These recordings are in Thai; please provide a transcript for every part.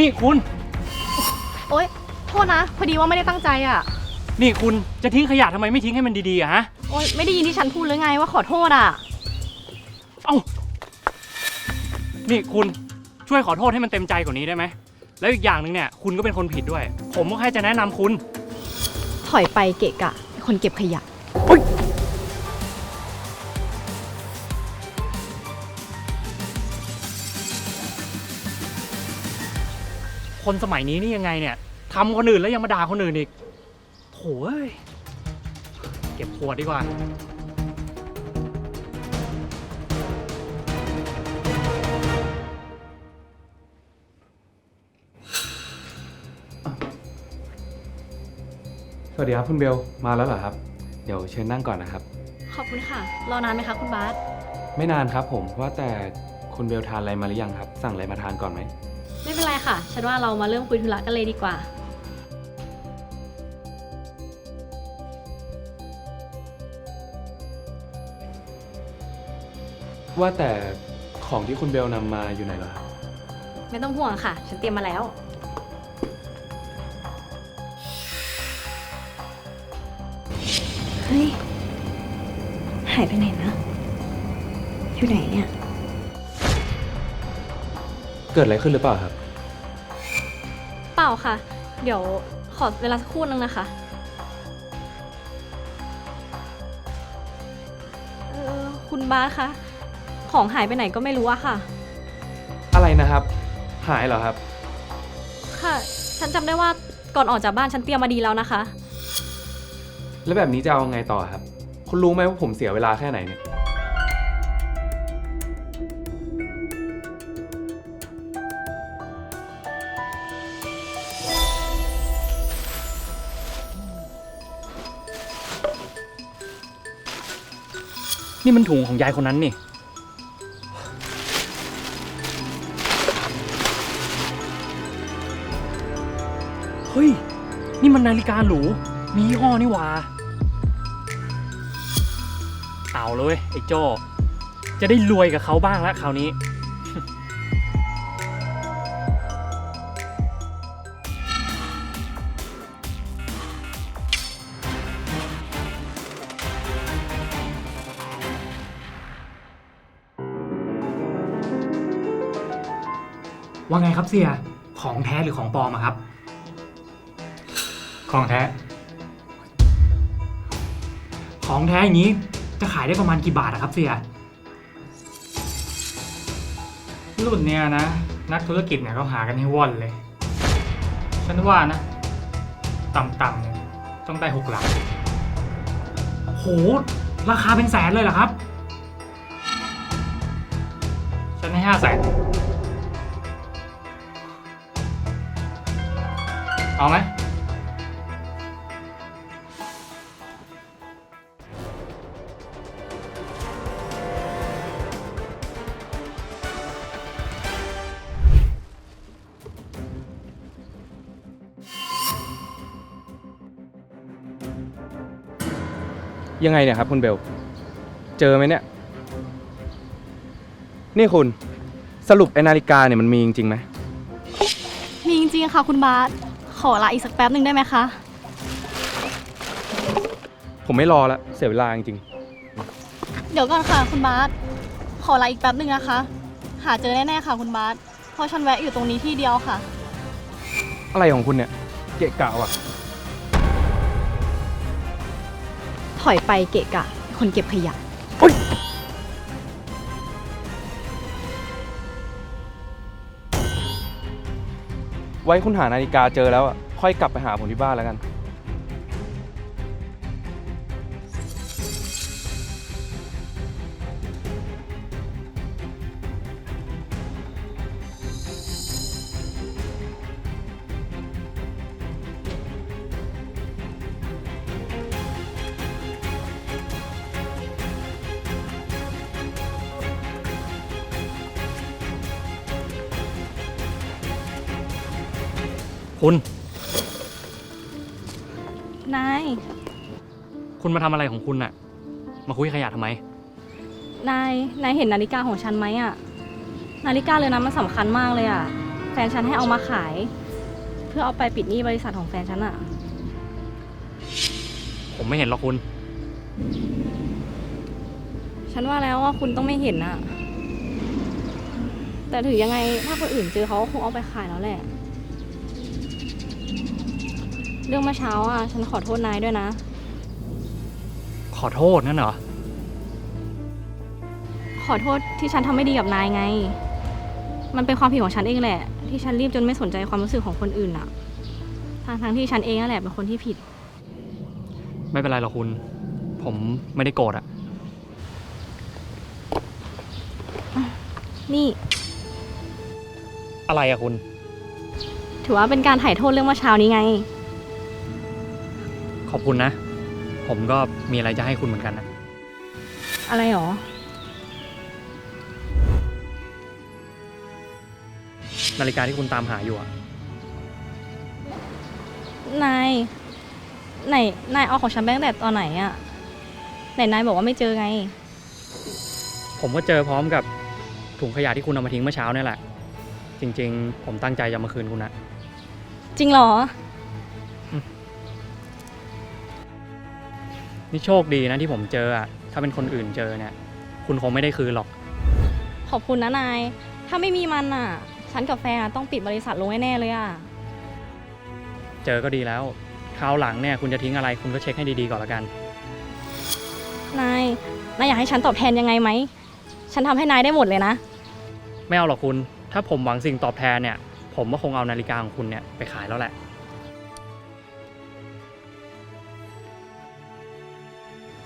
นี่คุณ โอ๊ย โทษนะ พอดีว่าไม่ได้ตั้งใจอะ นี่คุณจะทิ้งขยะทำไมไม่ทิ้งให้มันดีๆอะฮะ โอ๊ย ไม่ได้ยินที่ฉันพูดหรือไงว่าขอโทษอะ เอ้า นี่คุณช่วยขอโทษให้มันเต็มใจกว่านี้ได้ไหม แล้วอีกอย่างหนึ่งเนี่ย คุณก็เป็นคนผิดด้วย ผมก็แค่จะแนะนำคุณ ถอยไปเกะกะเป็นคนเก็บขยะ คนสมัยนี้นี่ยังไงเนี่ยทำคนอื่นแล้วยังมาด่าคนอื่นอีกโถ่เอ้ยเก็บขวดดีกว่า สวัสดีครับคุณเบล มาแล้วเหรอครับ เดี๋ยวเชิญนั่งก่อนนะครับ ขอบคุณค่ะ รอนานไหมคะคุณบาสไม่นานครับผมว่าแต่คุณเบลทานอะไรมาหรือยังครับ สั่งอะไรมาทานก่อนไหม ไม่เป็นไรค่ะ ฉันว่าเรามาเริ่มคุยธุระกันเลยดีกว่า ว่าแต่ของที่คุณเบลนำมาอยู่ไหนเหรอครับไม่ต้องห่วงค่ะ ฉันเตรียมมาแล้ว เฮ้ย หายไปไหนนะ อยู่ไหนเนี่ย เกิดอะไรขึ้นหรือเปล่าครับ เปล่าค่ะ เดี๋ยวขอเวลาสักครู่นึงนะคะ เออคุณบาสคะ ของหายไปไหนก็ไม่รู้อะค่ะ อะไรนะครับ หายเหรอครับ ค่ะ ฉันจำได้ว่าก่อนออกจากบ้านฉันเตรียมมาดีแล้วนะคะ แล้วแบบนี้จะเอาไงต่อครับ คุณรู้ไหมว่าผมเสียเวลาแค่ไหนเนี่ย นี่มันถุงของยายคนนั้นนี่ เฮ้ย นี่มันนาฬิกาหรู มียี่ห้อนี่หว่า เอาเลยไอ้โจจะได้รวยกับเขาบ้างละคราวนี้ ว่าไงครับเสียของแท้หรือของปลอมอะครับ ของแท้ ของแท้อย่างนี้จะขายได้ประมาณกี่บาทอะครับเสียรุ่นเนี้ยนะ นักธุรกิจเนี่ยเขาหากันให้ว่อนเลย ฉันว่านะ ต่ำๆเนี่ยต้องได้หกหลักโห ราคาเป็นแสนเลยเหรอครับ ฉันให้ห้าแสน เอาไหมยังไงเนี่ยครับคุณเบล เจอไหมเนี่ย นี่คุณ สรุปไอ้นาฬิกาเนี่ยมันมีจริงๆไหม มีจริงๆค่ะคุณบาส ขอลาอีกสักแป๊บหนึ่งได้ไหมคะ ผมไม่รอแล้วเสียเวลาจริงเดี๋ยวก่อนค่ะคุณบาสขอลาอีกแป๊บหนึ่งนะคะ หาเจอแน่ๆค่ะคุณบาสเพราะฉันแวะอยู่ตรงนี้ที่เดียวค่ะ ๆอะไรของคุณเนี่ย เกะกะว่ะ ถอยไปเกะกะเป็นคนเก็บขยะ ไว้คุณหานาฬิกาเจอแล้วอะค่อยกลับไปหาผมที่บ้านแล้วกัน คุณ นาย คุณมาทำอะไรของคุณน่ะ มาคุยขยะทำไม นาย นายเห็นนาฬิกาของฉันไหมอะนาฬิกาเลยนะมันสำคัญมากเลยอะแฟนฉันให้เอามาขาย เพื่อเอาไปปิดหนี้บริษัทของแฟนฉันอะผมไม่เห็นหรอกคุณ ฉันว่าแล้วว่าคุณต้องไม่เห็นอะแต่ถือยังไงถ้าคนอื่นเจอเขาก็คงเอาไปขายแล้วแหละ เรื่องเมื่อเช้าอะฉันขอโทษนายด้วยนะ ขอโทษนั่นเหรอ ขอโทษที่ฉันทำไม่ดีกับนายไง มันเป็นความผิดของฉันเองแหละ ที่ฉันรีบจนไม่สนใจความรู้สึกของคนอื่นอะทางทางๆที่ฉันเองนั่นแหละเป็นคนที่ผิด ไม่เป็นไรหรอกคุณ ผมไม่ได้โกรธอะนี่ อะไรอะคุณ ถือว่าเป็นการถ่ายโทษเรื่องเมื่อเช้านี้ไง ขอบคุณนะ ผมก็มีอะไรจะให้คุณเหมือนกันนะ อะไรหรอ นาฬิกาที่คุณตามหาอยู่อะนาย ไหน นายเอาของฉันไปตั้งแต่ตอนไหนอะไหนนายบอกว่าไม่เจอไง ผมก็เจอพร้อมกับถุงขยะที่คุณเอามาทิ้งเมื่อเช้าเนี่ยแหละ จริง ๆ ผมตั้งใจจะมาคืนคุณนะ จริงเหรอ นี่โชคดีนะที่ผมเจออะถ้าเป็นคนอื่นเจอเนี่ย คุณคงไม่ได้คืนหรอก ขอบคุณนะนาย ถ้าไม่มีมันอะฉันกับแฟนอะต้องปิดบริษัทลงแน่ๆเลยอะเจอก็ดีแล้ว คราวหลังเนี่ยคุณจะทิ้งอะไรคุณก็เช็คให้ดีๆก่อนละกัน นาย นายอยากให้ฉันตอบแทนยังไงไหม ฉันทำให้นายได้หมดเลยนะ ไม่เอาหรอกคุณ ถ้าผมหวังสิ่งตอบแทนเนี่ย ผมก็คงเอานาฬิกาของคุณเนี่ยไปขายแล้วแหละ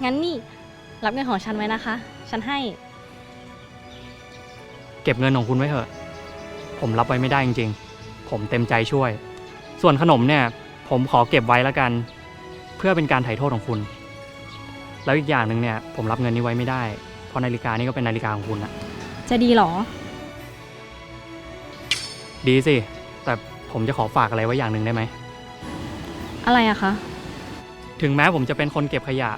งั้นนี่รับเงินของฉันไว้นะคะ ฉันให้ เก็บเงินของคุณไว้เถอะ ผมรับไว้ไม่ได้จริงๆ ผมเต็มใจช่วย ส่วนขนมเนี่ย ผมขอเก็บไว้แล้วกัน เพื่อเป็นการไถ่โทษของคุณ แล้วอีกอย่างหนึ่งเนี่ย ผมรับเงินนี้ไว้ไม่ได้ เพราะนาฬิกานี่ก็เป็นนาฬิกาของคุณอะจะดีเหรอ ดีสิ แต่ผมจะขอฝากอะไรไว้อย่างหนึ่งได้ไหม อะไรอะคะ ถึงแม้ผมจะเป็นคนเก็บขยะ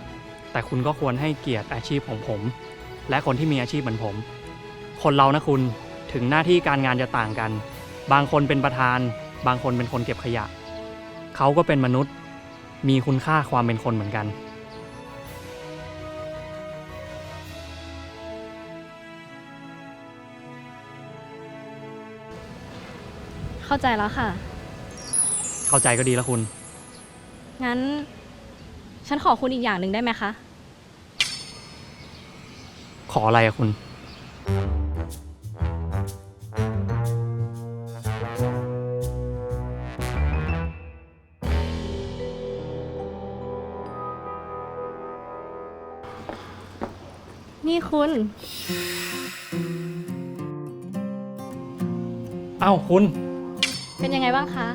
แต่คุณก็ควรให้เกียรติอาชีพของผม และคนที่มีอาชีพเหมือนผม คนเรานะคุณถึงหน้าที่การงานจะต่างกัน บางคนเป็นประธาน บางคนเป็นคนเก็บขยะ เขาก็เป็นมนุษย์ มีคุณค่าความเป็นคนเหมือนกันเข้าใจแล้วค่ะ เข้าใจก็ดีแล้วคุณ งั้น ฉันขอคุณอีกอย่างหนึ่งได้ไหมคะ ขออะไรอะคุณ นี่คุณ เอ้าคุณ เป็นยังไงบ้างคะ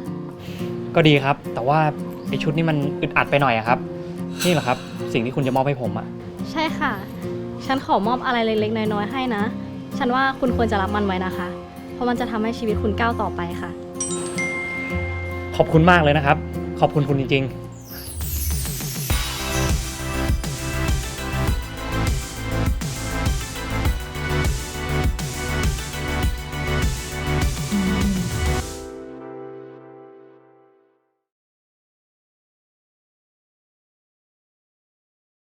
ก็ดีครับ แต่ว่าไอชุดนี้มันอึดอัดไปหน่อยอะครับ นี่แหละครับ สิ่งที่คุณจะมอบให้ผมอะใช่ค่ะ ฉันขอมอบอะไรเล็กๆน้อยๆให้นะ ฉันว่าคุณควรจะรับมันไว้นะคะ เพราะมันจะทำให้ชีวิตคุณก้าวต่อไปค่ะ ขอบคุณมากเลยนะครับ ขอบคุณคุณจริงๆ